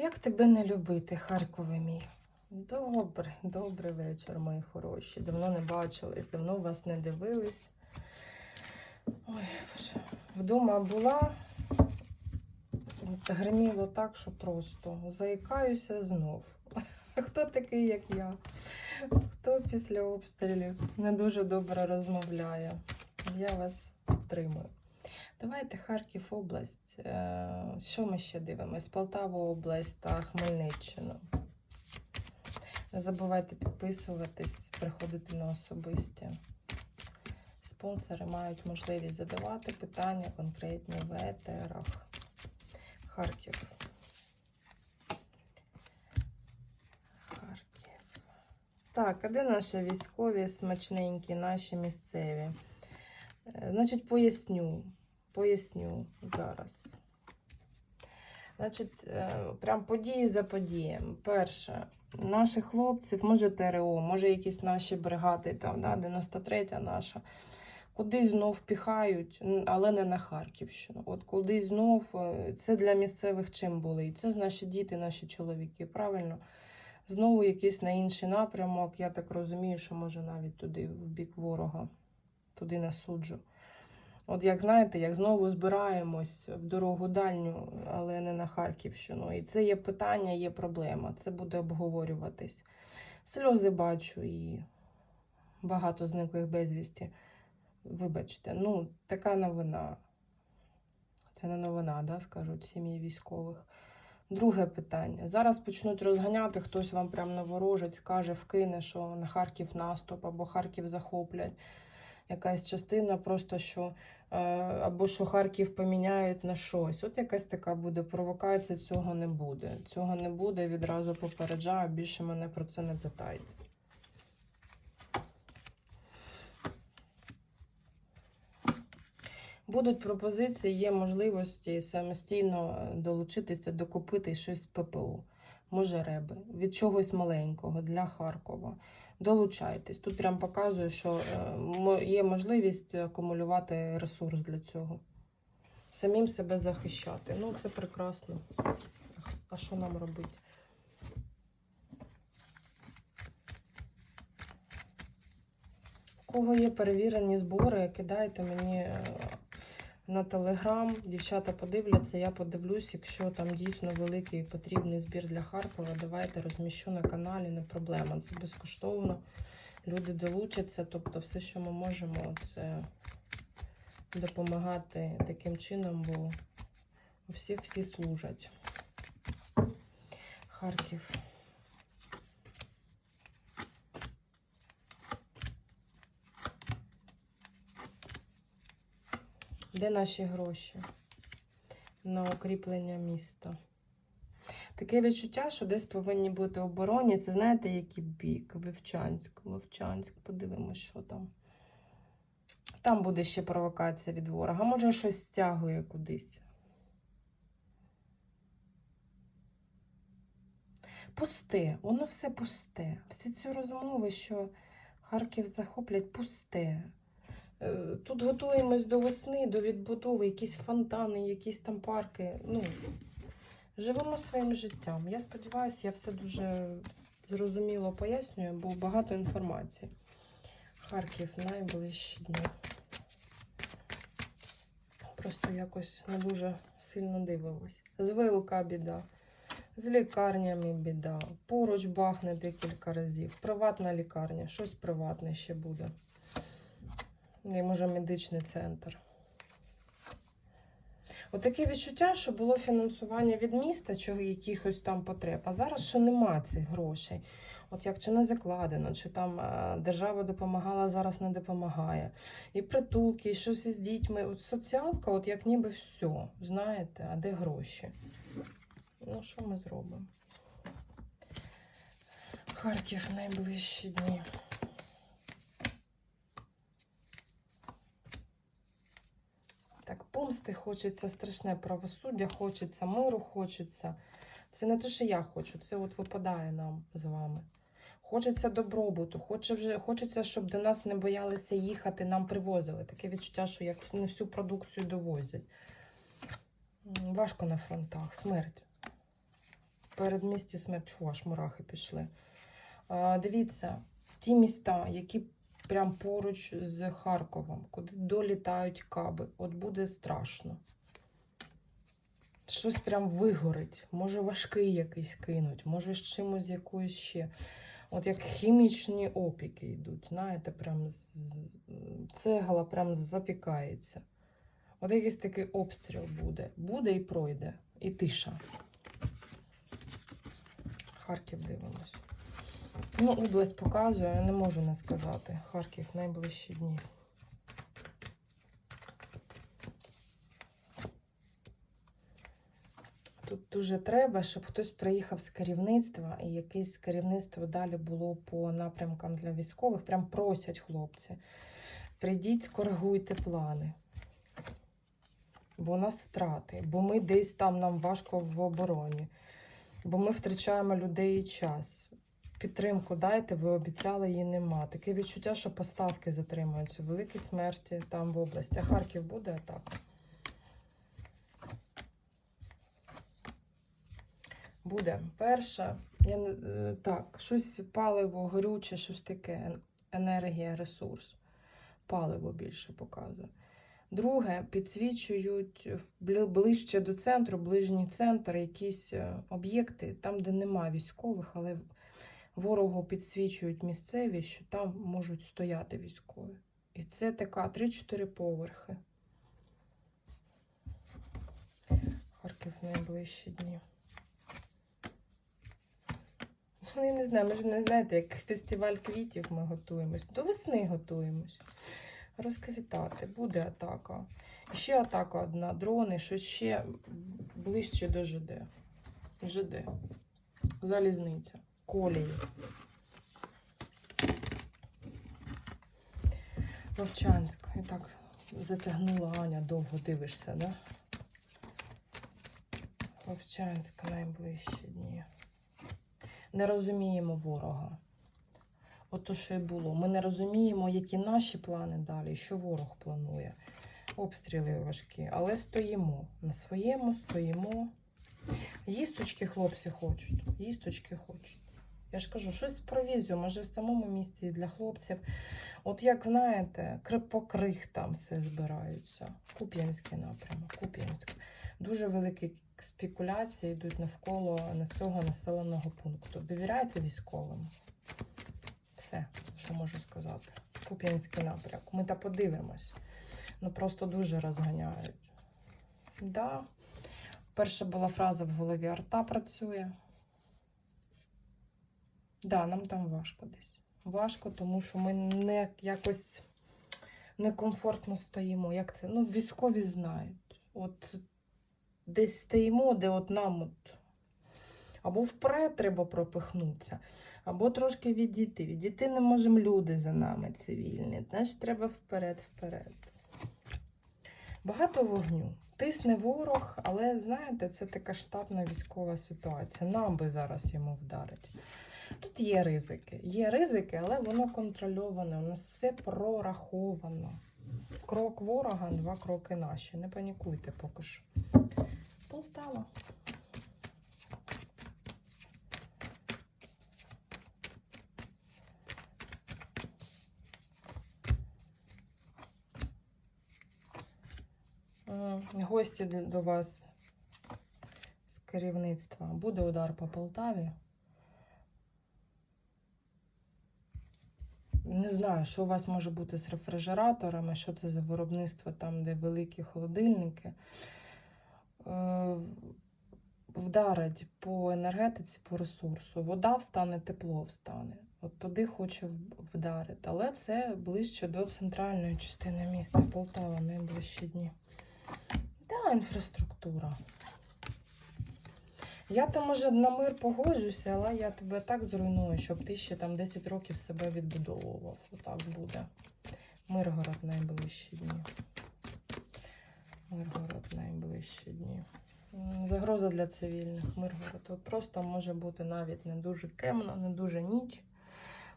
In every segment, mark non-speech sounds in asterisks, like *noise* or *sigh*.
Як тебе не любити, Харкове мій? Добре, добрий вечір, мої хороші. Давно не бачились, давно вас не дивились. Ой, Боже. Вдома була, гриміло так, що просто заїкаюся знов. *laughs* Хто такий, як я? Хто після обстрілів не дуже добре розмовляє? Я вас підтримую. Давайте Харків область. Е, Що ми ще дивимось? Полтаву область та Хмельниччину. Не забувайте підписуватись, приходити на особисті. Спонсори мають можливість задавати питання конкретні в етерах. Харків. Харків. Так, а де наші військові смачненькі, наші місцеві? Е, Значить, поясню. Поясню зараз. Значить, е, прям події за подіями. Перше, наших хлопців, може ТРО, може якісь наші бригади, там, да, 93-я наша, кудись знов піхають, але не на Харківщину. От кудись знов е, це для місцевих чим були. І це ж наші діти, наші чоловіки, правильно? Знову якийсь на інший напрямок. Я так розумію, що може навіть туди, в бік ворога, туди не суджу. От як знаєте, як знову збираємось в дорогу дальню, але не на Харківщину. І це є питання, є проблема. Це буде обговорюватись. Сльози бачу і багато зниклих безвісті. Вибачте, ну, така новина. Це не новина, да, скажуть сім'ї військових. Друге питання. Зараз почнуть розганяти, хтось вам прям наворожить, каже, вкине, що на Харків наступ або Харків захоплять. Якась частина, просто що е, або що Харків поміняють на щось. От якась така буде провокація, цього не буде. Цього не буде, відразу попереджаю, більше мене про це не питайте. Будуть пропозиції, є можливості самостійно е, долучитися, докупити щось ППО. Може, реби від чогось маленького для Харкова. Долучайтесь. Тут прям показує, що е, є можливість акумулювати ресурс для цього. Самим себе захищати. Ну, це прекрасно. А що нам робити? У кого є перевірені збори, кидайте мені е, на телеграм. Дівчата подивляться, я подивлюсь, якщо там дійсно великий потрібний збір для Харкова, давайте розміщу на каналі, не проблема. Це безкоштовно. Люди долучаться, тобто все, що ми можемо, це допомагати таким чином, бо у всіх всі служать. Харків. Де наші гроші на укріплення міста? Таке відчуття, що десь повинні бути обороні. Це знаєте, який бік? Вивчанськ, Вовчанськ. Подивимось, що там. Там буде ще провокація від ворога. Може, щось стягує кудись. Пусте, воно все пусте. Всі ці розмови, що Харків захоплять, пусте. Е, Тут готуємось до весни, до відбудови, якісь фонтани, якісь там парки. Ну, живемо своїм життям. Я сподіваюся, я все дуже зрозуміло пояснюю, бо багато інформації. Харків найближчі дні. Просто якось не дуже сильно дивимось. З ВЛК біда, з лікарнями біда. Поруч бахне декілька разів. Приватна лікарня, щось приватне ще буде. І може медичний центр. Отаке відчуття, що було фінансування від міста, чого якихось там потреб. А зараз що нема цих грошей. От як чи не закладено, чи там е, держава допомагала, зараз не допомагає. І притулки, і щось із дітьми. От соціалка, от як ніби все. Знаєте, а де гроші? Ну, що ми зробимо? Харків найближчі дні. Так, хочеться, страшне правосуддя, хочеться миру, хочеться. Це не те, що я хочу, це от випадає нам з вами. Хочеться добробуту, хочеться, щоб до нас не боялися їхати, нам привозили. Таке відчуття, що як не всю продукцію довозять. Важко на фронтах, смерть. передмісті смерті. Фу, аж мурахи пішли. Дивіться, ті міста, які прям поруч з Харковом, куди долітають каби, от буде страшно. Щось прям вигорить, може важкий якийсь кинуть, може з чимось якоюсь ще. От як хімічні опіки йдуть, знаєте, прям з... цегла прям запікається. От якийсь такий обстріл буде. Буде і пройде. І тиша. Харків дивимось. Ну, область показує, не можу не сказати. Харків найближчі дні. Тут дуже треба, щоб хтось приїхав з керівництва і якесь керівництво далі було по напрямкам для військових. Прям просять хлопці. Прийдіть, скоригуйте плани. Бо у нас втрати, бо ми десь там нам важко в обороні, бо ми втрачаємо людей і час. Підтримку дайте, ви обіцяли, її нема. Таке відчуття, що поставки затримуються. Великі смерті там в області. А Харків буде атака? Буде. Перше, я, е, так, щось паливо, горюче, щось таке, енергія, ресурс. Паливо більше показує. Друге, підсвічують ближче до центру, ближній центр, якісь е, об'єкти, там, де нема військових, але ворогу підсвічують місцеві, що там можуть стояти військові. І це така 3-4 поверхи. Харків в найближчі дні. Ну, я не знаю, ми ж не знаєте, як фестиваль квітів ми готуємось. До весни готуємось. Розквітати, буде атака. Ще атака одна, дрони, що ще ближче до ЖД. ЖД. Залізниця. Колії. Вовчанська. І так затягнула Аня, довго дивишся, да? Вовчанська найближчі дні. Не розуміємо ворога. От то, що і було. Ми не розуміємо, які наші плани далі, що ворог планує. Обстріли важкі, але стоїмо. На своєму стоїмо. Їсточки хлопці хочуть. Їсточки хочуть. Я ж кажу, щось провізію, може в самому місці і для хлопців. От як знаєте, по крих там все збираються. Куп'янський напрямок, Куп'янськ. Дуже великі спекуляції йдуть навколо на цього населеного пункту. Довіряйте військовим. Все, що можу сказати. Куп'янський напрямок. Ми та подивимось. Ну просто дуже розганяють. Да. Перша була фраза в голові арта працює. Да, нам там важко десь. Важко, тому що ми не якось некомфортно стоїмо. Як це? Ну, військові знають. От десь стоїмо, де от нам от або вперед треба пропихнутися, або трошки відійти. Відійти не можемо люди за нами цивільні. Значить, треба вперед, вперед. Багато вогню. Тисне ворог, але знаєте, це така штатна військова ситуація. Нам би зараз йому вдарить. Тут є ризики. Є ризики, але воно контрольоване. У нас все прораховано. Крок ворога, два кроки наші. Не панікуйте поки що. Полтава. Гості до вас з керівництва. Буде удар по Полтаві. Не знаю, що у вас може бути з рефрижераторами, що це за виробництво там, де великі холодильники. Е, Вдарить по енергетиці, по ресурсу. Вода встане, тепло встане. От туди хоче вдарити. Але це ближче до центральної частини міста Полтава найближчі дні. Та, інфраструктура. Я там, може, на мир погоджуся, але я тебе так зруйную, щоб ти ще там 10 років себе відбудовував. Отак буде. Миргород найближчі дні. Миргород найближчі дні. Загроза для цивільних. Миргород. Просто може бути навіть не дуже темно, не дуже ніч.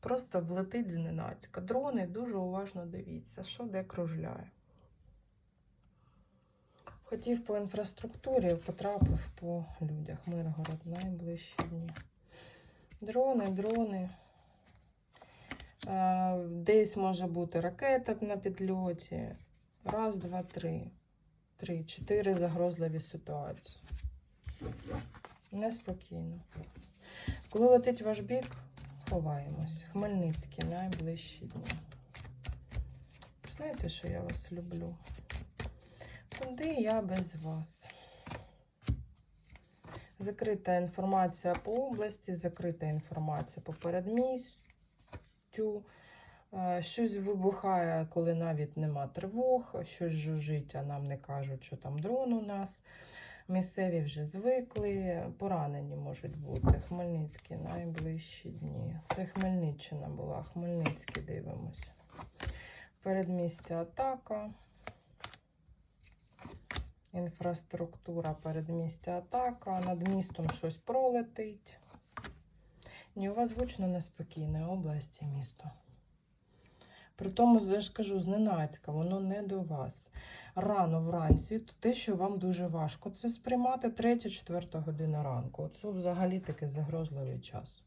Просто влетить зненацька. Дрони дуже уважно дивіться, що де кружляє. Хотів по інфраструктурі, потрапив по людях. Миргород найближчі дні. Дрони, дрони. Е, Десь може бути ракета на підльоті. Раз, два, три. Три, чотири загрозливі ситуації. Неспокійно. Коли летить ваш бік, ховаємось. Хмельницький найближчі дні. Знаєте, що я вас люблю? Куди я без вас? Закрита інформація по області, закрита інформація по передмістю. Е, Щось вибухає, коли навіть нема тривог, щось жужить, а нам не кажуть, що там дрон у нас. Місцеві вже звикли, поранені можуть бути. Хмельницькі найближчі дні. Це Хмельниччина була, Хмельницький дивимося. Передмістя атака. Інфраструктура передмістя атака. Над містом щось пролетить. Ні, у вас гучно неспокійне область і місто. При тому, я ж кажу, зненацька, воно не до вас. Рано вранці, то те, що вам дуже важко це сприймати 3-4 година ранку. Це взагалі такий загрозливий час.